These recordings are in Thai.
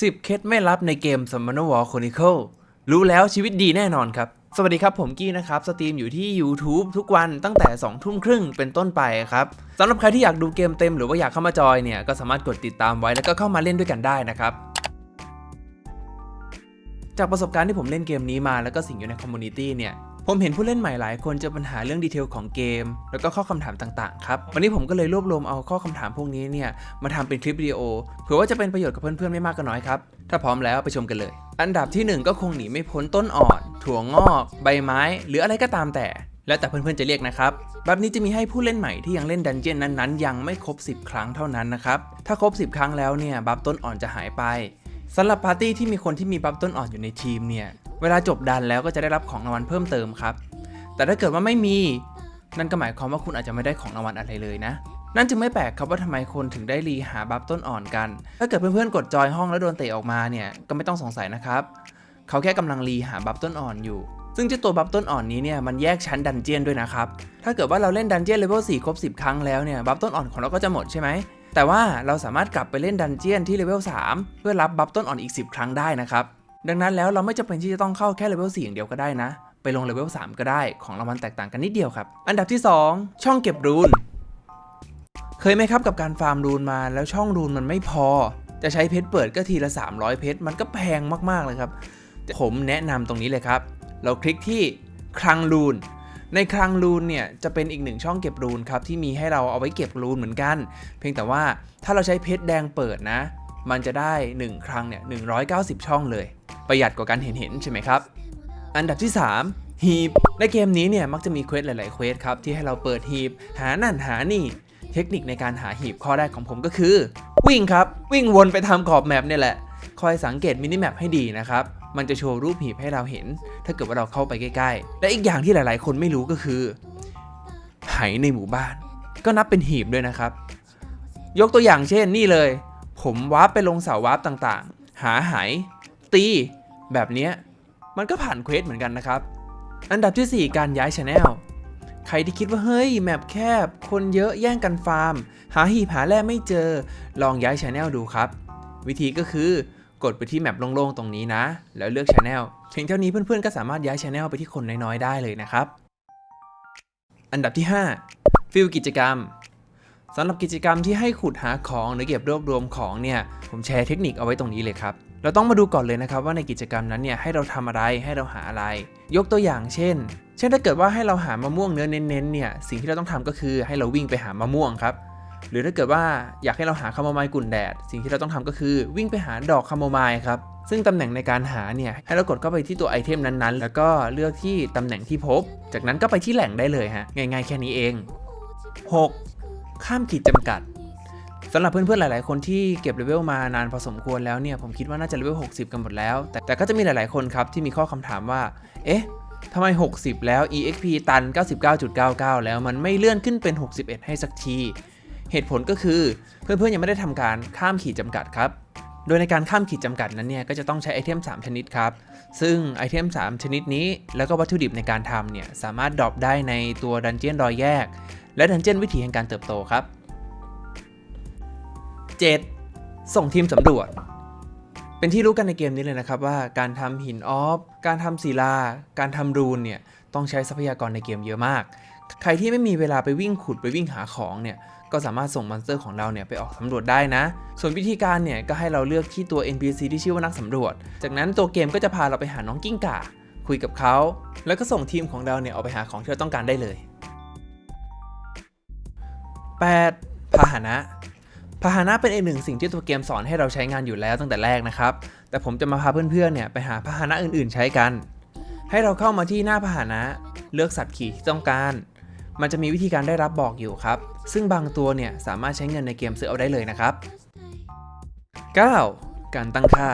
10 เคล็ดไม่ลับในเกม Summoner War Chronicle รู้แล้วชีวิตดีแน่นอนครับ สวัสดีครับผมกี้นะครับ สตรีมอยู่ที่ YouTube ทุกวันตั้งแต่ 2 ทุ่มครึ่งเป็นต้นไปครับสำหรับใครที่อยากดูเกมเต็มหรือว่าอยากเข้ามาจอยเนี่ย ก็สามารถกดติดตามไว้แล้วก็เข้ามาเล่นด้วยกันได้นะครับจากประสบการณ์ที่ผมเล่นเกมนี้มาแล้วก็สิ่งอยู่ในคอมมูนิตี้เนี่ย ผมเห็นผู้เล่นใหม่หลายคนเจอปัญหาเรื่องดีเทลของเกม แล้วก็ข้อคำถามต่างๆครับ วันนี้ผมก็เลยรวบรวมเอาข้อคำถามพวกนี้เนี่ยมาทำเป็นคลิปวิดีโอเผื่อว่าจะเป็นประโยชน์กับเพื่อนๆไม่มากก็น้อยครับ ถ้าพร้อมแล้วไปชมกันเลย อันดับที่หนึ่งก็คงหนีไม่พ้นต้นอ่อน ถั่วงอก ใบไม้ หรืออะไรก็ตามแต่ แล้วแต่เพื่อนๆจะเรียกนะครับแบบนี้จะมีให้ผู้เล่นใหม่ที่ยังเล่นดันเจี้ยนนั้นๆ ยังไม่ครบ 10 ครั้งเท่านั้นนะครับถ้าครบ 10 ครั้งแล้วเนี่ยบัฟต้นอ่อนจะหายไปสำหรับปาร์ตี้ที่มีคนที่มีบัฟต้นอ่อนอยู่ในทีมเนี่ย เวลาจบดันแล้วก็จะได้รับของรางวัลเพิ่มเติมครับ แต่ถ้าเกิดว่าไม่มี นั่นก็หมายความว่าคุณอาจจะไม่ได้ของรางวัลอะไรเลยนะ นั่นจึงไม่แปลกครับว่าทำไมคนถึงได้รีหาบัฟต้นอ่อนกัน ถ้าเกิดเพื่อนๆกดจอยห้องแล้วโดนเตะออกมาเนี่ยก็ไม่ต้องสงสัยนะครับเขาแค่กำลังรีหาบัฟต้นอ่อนอยู่ซึ่งเจ้าตัวบัฟต้นอ่อนนี้เนี่ยมันแยกชั้นดันเจียนด้วยนะครับ ถ้าเกิดว่าเราเล่นดันเจียนเลเวล4ครบ 10 ครั้งแล้วเนี่ยบัฟต้นอ่อนของเราก็จะหมดใช่ไหม แต่ว่าเราสามารถกลับไปเล่นดันเจียนที่เลเวล3เพื่อรับบัฟต้นอ่อนอีก 10 ครั้งได้นะครับ ดังนั้นแล้วเราไม่จำเป็นที่จะต้องเข้าแค่เลเวล4อย่างเดียวก็ได้นะ ไปลงเลเวล3ก็ได้ของรางวัลแตกต่างกันนิดเดียวครับ อันดับที่ 2 ช่องเก็บรูน เคยไหมครับกับการฟาร์มรูนมาแล้วช่องรูนมันไม่พอ จะใช้เพชรเปิดก็ทีละ 300 เพชรมันก็แพงมากๆเลยครับ ผมแนะนำตรงนี้เลยครับ เราคลิกที่คลังรูนในคลังรูนเนี่ยจะเป็นอีกหนึ่งช่องเก็บรูนครับที่มีให้เราเอาไว้เก็บรูนเหมือนกัน เพียงแต่ว่าถ้าเราใช้เพชรแดงเปิดนะ มันจะได้ 1 ครั้งเนี่ย190 ช่องเลย ประหยัดกว่าการเห็นเห็นๆใช่ไหมครับ อันดับที่3ฮีบ ในเกมนี้เนี่ยมักจะมีเควสหลาย ๆ เควสครับ ที่ให้เราเปิดฮีบ หานั่นหานี่ เทคนิคในการหาหีบข้อแรกของผมก็คือ วิ่งครับ วิ่งวนไปทำขอบแมปเนี่ยแหละ คอยสังเกตมินิแมปให้ดีนะครับมันจะโชว์รูปหีบให้เราเห็น ถ้าเกิดว่าเราเข้าไปใกล้ ๆ และอีกอย่างที่หลาย ๆ คนไม่รู้ก็คือไหในหมู่บ้าน ก็นับเป็นหีบด้วยนะครับ ยกตัวอย่างเช่นนี่เลย ผมวาร์ปไปลงเสาวาร์ปต่างๆ หาไหตีแบบเนี้ยมันก็ผ่านเควสเหมือนกันนะครับ อันดับทีสี่4 การย้ายชแนลใครที่คิดว่าเฮ้ยแมปแคบ คนเยอะแย่งกันฟาร์ม หาหีบหาแร่ไม่เจอ ลองย้ายชแนลดูครับ วิธีก็คือกดไปที่แมปโล่งๆตรงนี้นะ แล้วเลือกชแนลเพียงเท่านี้เพื่อนๆก็สามารถย้ายชแนลไปที่คนน้อยๆได้เลยนะครับ อันดับที่ 5 ฟิลกิจกรรม สำหรับกิจกรรมที่ให้ขุดหาของหรือเก็บรวบรวมของเนี่ยผมแชร์เทคนิคเอาไว้ตรงนี้เลยครับเราต้องมาดูก่อนเลยนะครับว่าในกิจกรรมนั้นเนี่ยให้เราทำอะไรให้เราหาอะไร ยกตัวอย่างเช่น เช่นถ้าเกิดว่าให้เราหามะม่วงเนื้อเน้นๆเนี่ยสิ่งที่เราต้องทำก็คือให้เราวิ่งไปหามะม่วงครับหรือถ้าเกิดว่าอยากให้เราหาคาโมไมล์กุ่นแดด สิ่งที่เราต้องทำก็คือวิ่งไปหาดอกคาโมไมล์ครับซึ่งตำแหน่งในการหาเนี่ยให้เรากดเข้าไปที่ตัวไอเทมนั้นๆ แล้วก็เลือกที่ตำแหน่งที่พบ จากนั้นก็ไปที่แหล่งได้เลยฮะง่ายๆแค่นี้เอง 6. ข้ามขีดจำกัดสำหรับเพื่อนๆ หลายๆ คนที่เก็บเลเวลมานานพอสมควรแล้วเนี่ย ผมคิดว่าน่าจะเลเวล 60 กันหมดแล้ว แต่แต่ก็จะมีหลายๆ คนครับ ที่มีข้อคำถามว่า เอ๊ะทำไม 60 แล้ว EXP ตัน 99.99 แล้วมันไม่เลื่อนขึ้นเป็น 61 ให้สักที เหตุผลก็คือเพื่อนๆ ยังไม่ได้ทำการข้ามขีดจำกัดครับ โดยในการข้ามขีดจำกัดนั้นเนี่ย ก็จะต้องใช้ไอเทม 3 ชนิดครับ ซึ่งไอเทม 3 ชนิดนี้ แล้วก็วัตถุดิบในการทำเนี่ย สามารถดรอปได้ในตัวดันเจียนรอยแยก และดันเจียนวิถีแห่งการเติบโตครับ 7. ส่งทีมสำรวจ เป็นที่รู้กันในเกมนี้เลยนะครับว่าการทำหินออฟ การทำศิลา การทำรูนเนี่ยต้องใช้ทรัพยากรในเกมเยอะมาก ใครที่ไม่มีเวลาไปวิ่งขุดไปวิ่งหาของเนี่ยก็สามารถส่งมอนสเตอร์ของเราเนี่ยไปออกสำรวจได้นะ ส่วนวิธีการเนี่ยก็ให้เราเลือกที่ตัว NPC ที่ชื่อว่านักสำรวจ จากนั้นตัวเกมก็จะพาเราไปหาน้องกิ้งก่า คุยกับเขา แล้วก็ส่งทีมของเราเนี่ยออกไปหาของที่เราต้องการได้เลย 8. พาหนะพาหนะเป็นอีกหนึ่งสิ่งที่ตัวเกมสอนให้เราใช้งานอยู่แล้วตั้งแต่แรกนะครับ แต่ผมจะมาพาเพื่อนๆเนี่ยไปหาพาหนะอื่นๆใช้กัน ให้เราเข้ามาที่หน้าพาหนะเลือกสัตว์ขี่ที่ต้องการ มันจะมีวิธีการได้รับบอกอยู่ครับ ซึ่งบางตัวเนี่ยสามารถใช้เงินในเกมซื้อเอาได้เลยนะครับ 9. การตั้งค่า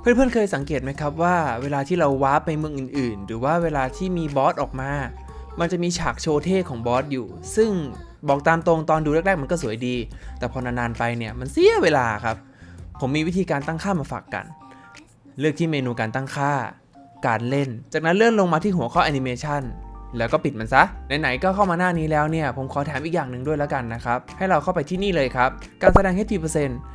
เพื่อนๆเคยสังเกตไหมครับว่า เวลาที่เราวาร์ปไปเมืองอื่นๆ หรือว่าเวลาที่มีบอสออกมา มันจะมีฉากโชว์เท่ของบอสอยู่ ซึ่ง บอกตามตรงตอนดูแรกๆ มันก็สวยดี แต่พอนานๆไปเนี่ยมันเสียเวลาครับ ผมมีวิธีการตั้งค่ามาฝากกัน เลือกที่เมนูการตั้งค่า การเล่น จากนั้นเลื่อนลงมาที่หัวข้อแอนิเมชัน แล้วก็ปิดมันซะ ไหนๆ ก็เข้ามาหน้านี้แล้วเนี่ย ผมขอแถมอีกอย่างหนึ่งด้วยแล้วกันนะครับ ให้เราเข้าไปที่นี่เลยครับ การแสดง HP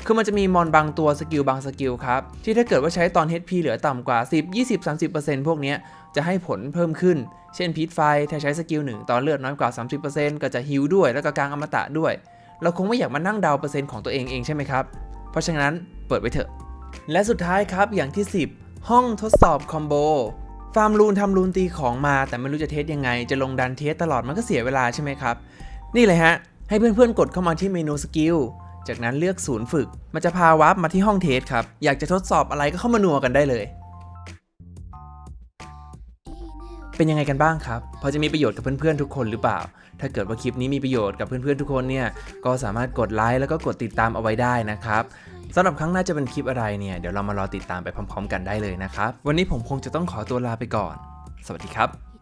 คือมันจะมีมอนบางตัวสกิลบางสกิลครับ ที่ถ้าเกิดว่าใช้ตอน HP เหลือต่ำกว่า 10 20 30 พวกนี้จะให้ผลเพิ่มขึ้น เช่นพีทไฟ ถ้าใช้สกิลหนึ่งตอนเลือดน้อยกว่า 30%ก็จะฮิลด้วย แล้วก็กลางอมตะด้วย เราคงไม่อยากมานั่งเดาเปอร์เซ็นต์ของตัวเองเองใช่ไหมครับ เพราะฉะนั้นเปิดไว้เถอะ และสุดท้ายครับอย่างที่ 10 ห้องทดสอบคอมโบ ฟาร์มรูนทำรูนตีของมา แต่ไม่รู้จะเทสยังไง จะลงดันเทสตลอดมันก็เสียเวลาใช่ไหมครับ นี่เลยฮะ ให้เพื่อนๆกดเข้ามาที่เมนูสกิลจากนั้นเลือกศูนย์ฝึก มันจะพาวาร์ปมาที่ห้องเทสครับ อยากจะทดสอบอะไรก็เข้ามานัวกันได้เลย เป็นยังไงกันบ้างครับ พอจะมีประโยชน์กับเพื่อนๆทุกคนหรือเปล่า ถ้าเกิดว่าคลิปนี้มีประโยชน์กับเพื่อนๆทุกคนเนี่ย ก็สามารถกดไลค์แล้วก็กดติดตามเอาไว้ได้นะครับ สำหรับครั้งหน้าจะเป็นคลิปอะไรเนี่ย เดี๋ยวเรามารอติดตามไปพร้อม ๆ กันได้เลยนะครับ วันนี้ผมคงจะต้องขอตัวลาไปก่อน สวัสดีครับ